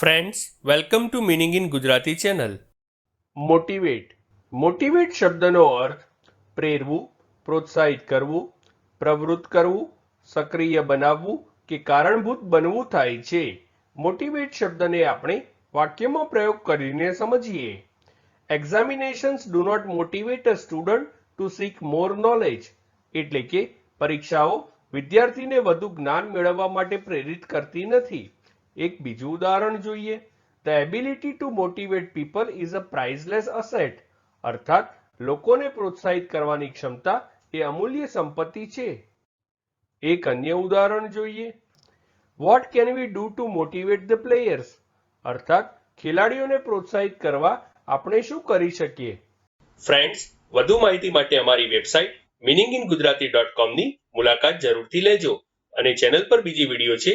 Friends welcome to meaning in Gujarati channel motivate motivate શબ્દનો અર્થ પ્રેરવું, પ્રોત્સાહિત કરવું, પ્રવૃત્ત કરવું, સક્રિય બનાવવું કે કારણભૂત બનવું થાય છે. મોટિવેટ શબ્દને આપણે વાક્યમાં પ્રયોગ કરીને સમજીએ. Examinations do not motivate a student to seek more knowledge એટલે કે પરીક્ષાઓ વિદ્યાર્થીને વધુ જ્ઞાન મેળવવા માટે પ્રેરિત કરતી નથી. એક બીજું ઉદાહરણ જોઈએ. The ability to motivate people is a priceless asset અર્થાત, લોકોને પ્રોત્સાહિત કરવાની ક્ષમતા એ અમૂલ્ય સંપત્તિ છે. એક અન્ય ઉદાહરણ જોઈએ. What can we do to motivate the players અર્થાત, ખેલાડીઓને પ્રોત્સાહિત કરવા આપણે શું કરી શકીએ? ફ્રેન્ડ્સ વધુ માહિતી માટે અમારી website meaning in Gujarati dot કોમની મુલાકાત જરૂરથી લેજો અને ચેનલ પર બીજી વીડિયો છે